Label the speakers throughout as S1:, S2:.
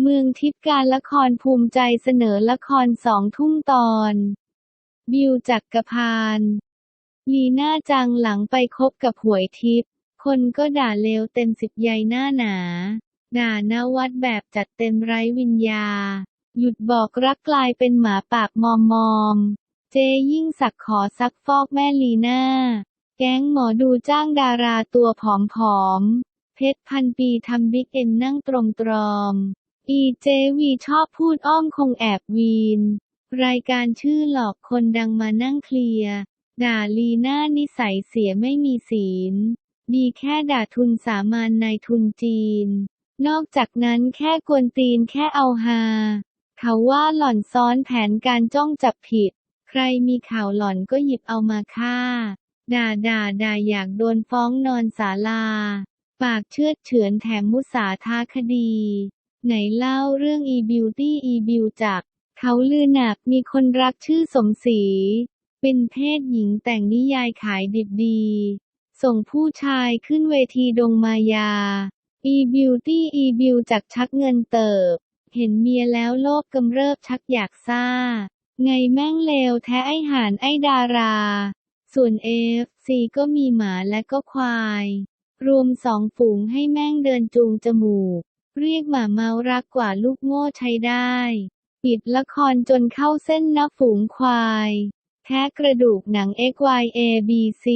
S1: เมืองทิพย์การละครภูมิใจเสนอละครสองทุ่มตอน บิวจักกรพันลีน่าจังหลังไปคบกับหวยทิพย์คนก็ด่าเลวเต็มสิบใยหน้าหนา ด่านวัดแบบจัดเต็มไร้วิญญา หยุดบอกรักกลายเป็นหมาปากมอมมอม เจยิ่งสักขอซักฟอกแม่ลีน่า แก๊งหมอดูจ้างดาราตัวผอมๆ เพชรพันปีทำบิ๊กเอ็มนั่งตรงตรอม อีเจวีชอบพูดอ้อมคงแอบวีน รายการชื่อหลอกคนดังมานั่งเคลียร์ด่าลีน่านิสัยเสียไม่มีศีลดีแค่ด่าทุนสามัญนายทุนจีน นอกจากนั้นแค่กวนตีนแค่เอาฮาเขาว่าหล่อนซ้อนแผนการจ้องจับผิด ใครมีข่าวหล่อนก็หยิบเอามาฆ่า ด่าด่าด่าอยากโดนฟ้องนอนศาลา ปากเชือดเฉือนแถมมุสาท้าคดี ไหนเล่าเรื่อง e-beauty e-biu จาก เขาลือหนักมีคนรักชื่อสมศรี เป็นเพศหญิงแต่งนิยายขายดิบดี ส่งผู้ชายขึ้นเวทีดงมายา e-beauty e-biu จากชักเงินเติบ เห็นเมียแล้วโลภกำเริบชักอยากซ่า ไงแม่งเลวแท้ไอหานไอดารา ส่วน FC ก็มีหมาและก็ควาย รวมสองฝูงให้แม่งเดินจูงจมูก เรียกหมาเมารักกว่าลูกโง่ใช้ได้ ปิดละครจนเข้าเส้นนับฝูงควาย แท้กระดูกหนัง XYABC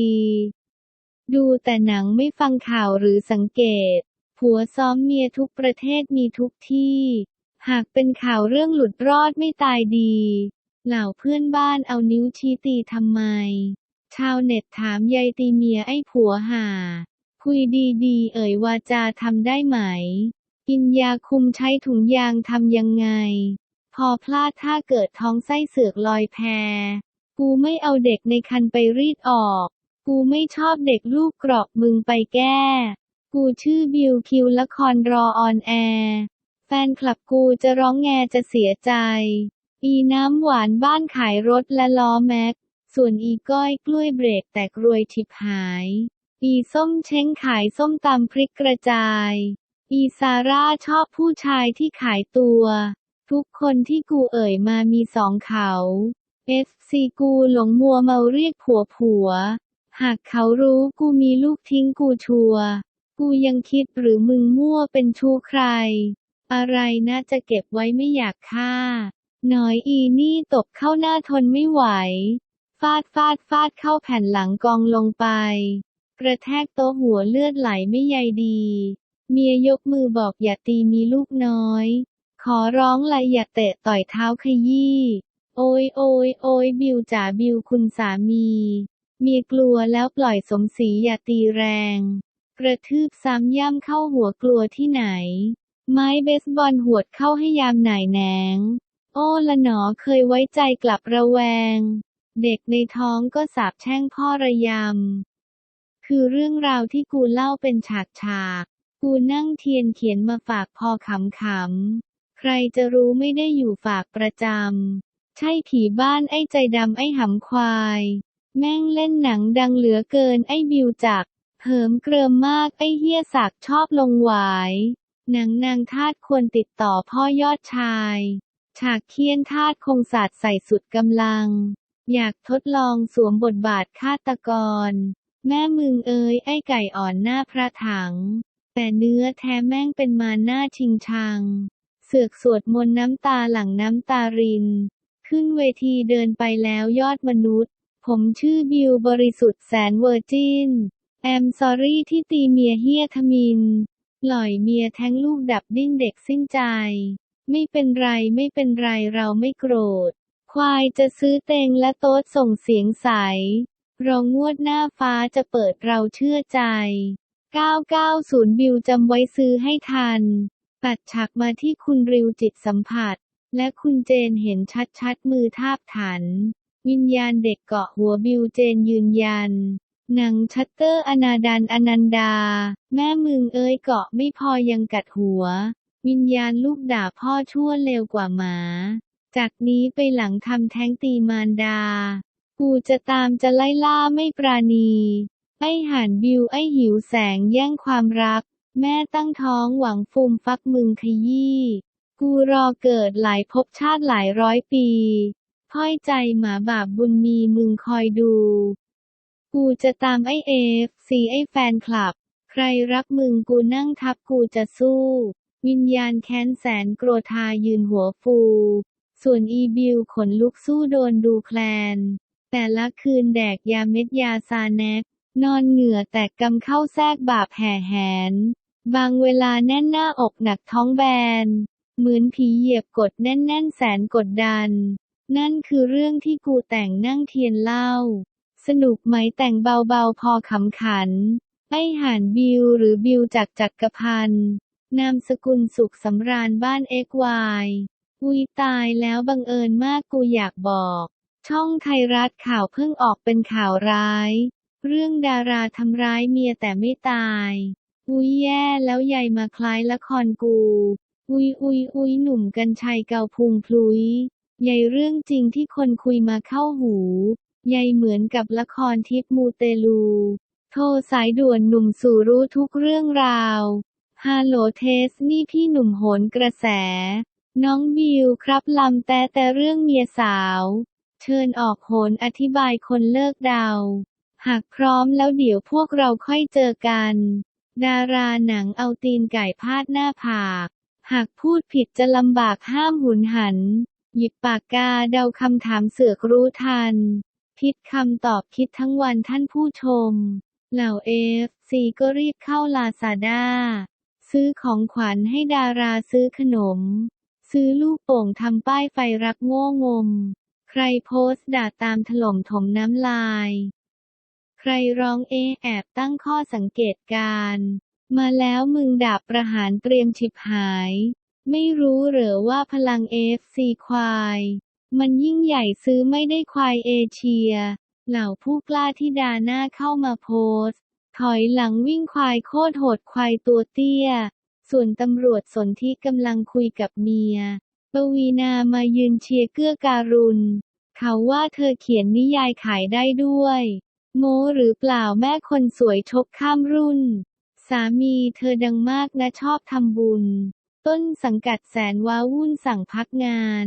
S1: ดูแต่หนังไม่ฟังข่าวหรือสังเกต ผัวซ้อมเมียทุกประเทศมีทุกที่ หากเป็นข่าวเรื่องหลุดรอดไม่ตายดี เหล่าเพื่อนบ้านเอานิ้วชี้ตีทำไม ชาวเน็ตถามยายตีเมียไอ้ผัวห่าคุยดีๆ เอ่ยวาจาทำได้ไหม กินยาคุมใช้ถุงยางทำยังไง พอพลาดถ้าเกิดท้องไส้เสือกลอยแพกูไม่เอาเด็กในคันไปรีดออก กูไม่ชอบเด็กลูกกรอกมึงไปแก้ กูชื่อบิวคิวละครรอออนแอร์แฟนคลับกูจะร้องแงจะเสียใจ อีน้ำหวานบ้านขายรถและล้อแม็ก ส่วนอีก้อยกล้วยเบรกแตกรวยทิบหาย อีส้มเช้งขายส้มตำพริกกระจาย อีซาร่าชอบผู้ชายที่ขายตัว ทุกคนที่กูเอ่ยมามีสองเขา FC กูหลงมัวเมาเรียกผัวผัว หากเขารู้กูมีลูกทิ้งกูชัว กูยังคิดหรือมึงมั่วเป็นชู้ใคร อะไรนะจะเก็บไว้ไม่อยากฆ่าหน่อยอีนี่ตบเข้าหน้าทนไม่ไหว ฟาดฟาดฟาดเข้าแผ่นหลังกองลงไป กระแทกโต๊ะหัวเลือดไหลไม่ใยดี เมียยกมือบอกอย่าตีมีลูกน้อย ขอร้องเละอย่าเตะต่อยเท้าขยี้ โอยโอยโอยบิวจ๋าบิวคุณสามี เมียกลัวแล้วปล่อยสมศรีอย่าตีแรง กระทืบซ้ำย่ำเข้าหัวกลัวที่ไหน ไม้เบสบอลหวดเข้าให้ยามหน่ายแหนง โอ้ละหนอเคยไว้ใจกลับระแวง เด็กในท้องก็สาบแช่งพ่อระยำ คือเรื่องราวที่กูเล่าเป็นฉากฉาก กูนั่งเทียนเขียนมาฝากพอขำๆ ใครจะรู้ไม่ได้อยู่ฝากประจำ ใช่ผีบ้านไอ้ใจดำไอ้หำควาย แม่งเล่นหนังดังเหลือเกินไอ้บิวจักเหิมเกริมมากไอ้เฮียสักชอบลงหวาย หนังนางทาตควรติดต่อพ่อยอดชาย ฉากเคียนทาตคงสาดใส่สุดกำลัง อยากทดลองสวมบทบาทฆาตกร แม่มึงเอ้ยไอ้ไก่อ่อนหน้าพระถัง แต่เนื้อแท้แม่งเป็นมาหน้าชิงชัง เสือกสวดมนต์น้ำตาหลังน้ำตาริน ขึ้นเวทีเดินไปแล้วยอดมนุษย์ ผมชื่อบิวบริสุทธิ์แสนเวอร์จิน แอมซอรี่ที่ตีเมียเฮียทมินปล่อยเมียแท้งลูกดับดิ้นเด็กสิ้นใจ ไม่เป็นไรไม่เป็นไรเราไม่โกรธ ควายจะซื้อเตงและโต๊ดส่งเสียงใสรางวดหน้าฟ้าจะเปิดเราเชื่อใจ 990 บิวจำไว้ซื้อให้ทัน ตัดฉากมาที่คุณริวจิตสัมผัส และคุณเจนเห็นชัดๆ มือทาบถัน วิญญาณเด็กเกาะหัวบิวเจนยืนยัน หนังชัตเตอร์อนาดันอนันดา แม่มึงเอ้ยเกาะไม่พอยังกัดหัว วิญญาณลูกด่าพ่อชั่วเลวกว่าหมา จากนี้ไปหลังทำแท้งตีมารดา กูจะตามจะไล่ล่าไม่ปราณี ไอ้ห่านบิวไอ้หิวแสงแย่งความรัก แม่ตั้งท้องหวังฟูมฟักมึงขยี้ กูรอเกิดหลายภพชาติหลายร้อยปีพ่อยใจหมาบาปบุญมีมึงคอยดู กูจะตามไอ้เอฟซีไอ้แฟนคลับ ใครรักมึงกูนั่งทับกูจะสู้ วิญญาณแค้นแสนโกรธายืนหัวฟู ส่วนอีบิวขนลุกสู้โดนดูแคลน แต่ละคืนแดกยาเม็ดยาซาแนก นอนเหงื่อแตกกำเข้าแทรกบาปแห่แหน บางเวลาแน่นหน้าอกหนักท้องแบน เหมือนผีเหยียบกดแน่นๆแสนกดดัน นั่นคือเรื่องที่กูแต่งนั่งเทียนเล่า สนุกไหมแต่งเบาๆพอขำขัน ไอห่านบิวหรือบิวจากจักรพันนามสกุลสุขสำราญบ้านเอ็กวายอุยตายแล้วบังเอิญมากกูอยากบอก ช่องไทยรัฐข่าวเพิ่งออกเป็นข่าวร้าย เรื่องดาราทำร้ายเมียแต่ไม่ตาย อุ้ยแย่แล้วใหญ่มาคล้ายละครกู อุ้ยอุ้ยอุ้ยหนุ่มกัญชัยเกาพุงพลุย ใหญ่เรื่องจริงที่คนคุยมาเข้าหูใหญ่เหมือนกับละครทิพมูเตลู โทรสายด่วนหนุ่มสู่รู้ทุกเรื่องราวฮัลโหลเทสนี่พี่หนุ่มโหนกระแส น้องบิวครับลำแต่แต่เรื่องเมียสาว เชิญออกโหนอธิบายคนเลิกเดา หากพร้อมแล้วเดี๋ยวพวกเราค่อยเจอกัน ดาราหนังเอาตีนไก่พาดหน้าผาก หากพูดผิดจะลำบากห้ามหุนหัน หยิบปากกาเดาคำถามเสือกรู้ทันคิดคำตอบคิดทั้งวันท่านผู้ชม เหล่าเอฟซีก็รีบเข้าลาซาด้า ซื้อของขวัญให้ดาราซื้อขนม ซื้อลูกโป่งทำป้ายไฟรักโง่งม ใครโพสต์ด่าตามถล่มถมน้ำลาย ใครร้องเอแอบตั้งข้อสังเกตการ์มาแล้วมึงดาบประหารเตรียมฉิบหาย ไม่รู้เหรอว่าพลังเอฟซีควาย มันยิ่งใหญ่ซื้อไม่ได้ควายเอเชีย เหล่าผู้กล้าที่ดาหน้าเข้ามาโพสถอยหลังวิ่งควายโคตรโหดควายตัวเตี้ย ส่วนตำรวจสนที่กำลังคุยกับเมีย ปวีนามายืนเชียร์เกื้อการุณ เขาว่าเธอเขียนนิยายขายได้ด้วย โมหรือเปล่าแม่คนสวยชกข้ามรุ่น สามีเธอดังมากนะชอบทำบุญ ต้นสังกัดแสนว้าวุ่นสั่งพักงาน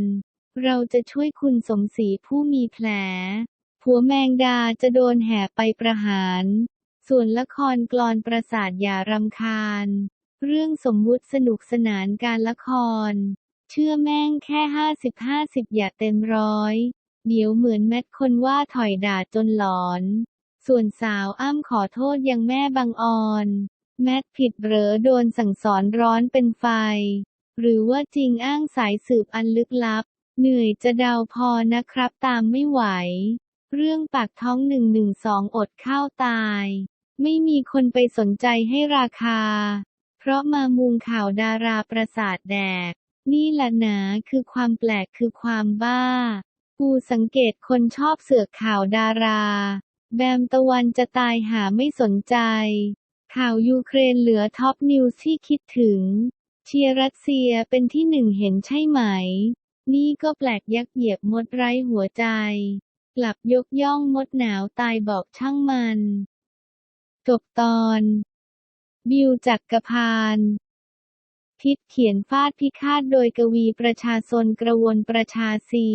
S1: เราจะช่วยคุณสมศรีผู้มีแผล ผัวแมงดาจะโดนแห่ไปประหาร ส่วนละครกลอนประสาทอย่ารำคาญ เรื่องสมมุติสนุกสนานการละคร เชื่อแม่งแค่ห้าสิบห้าสิบอย่าเต็มร้อย เดี๋ยวเหมือนแมทคนว่าถอยด่าจนหลอน ส่วนสาวอ้ำขอโทษยังแม่บางออน แมทผิดเหรอโดนสั่งสอนร้อนเป็นไฟ หรือว่าจริงอ้างสายสืบอันลึกลับ เหนื่อยจะเดาพอนะครับตามไม่ไหว เรื่องปากท้องหนึ่งหนึ่งสองอดข้าวตาย ไม่มีคนไปสนใจให้ราคา เพราะมามุงข่าวดาราประสาทแดก นี่แหละหนาคือความแปลกคือความบ้า กูสังเกตคนชอบเสือกข่าวดารา แบมตะวันจะตายหาไม่สนใจ ข่าวยูเครนเหลือท็อปนิวส์ที่คิดถึง เชียร์รัสเซียเป็นที่หนึ่งเห็นใช่ไหม นี่ก็แปลกยักเหยียบมดไร้หัวใจ กลับยกย่องมดหนาวตายบอกช่างมัน จบตอน บิวจักกรพานทิดเขียนฟาดพิฆาตโดยกวีประชาชนกระวนประชาซี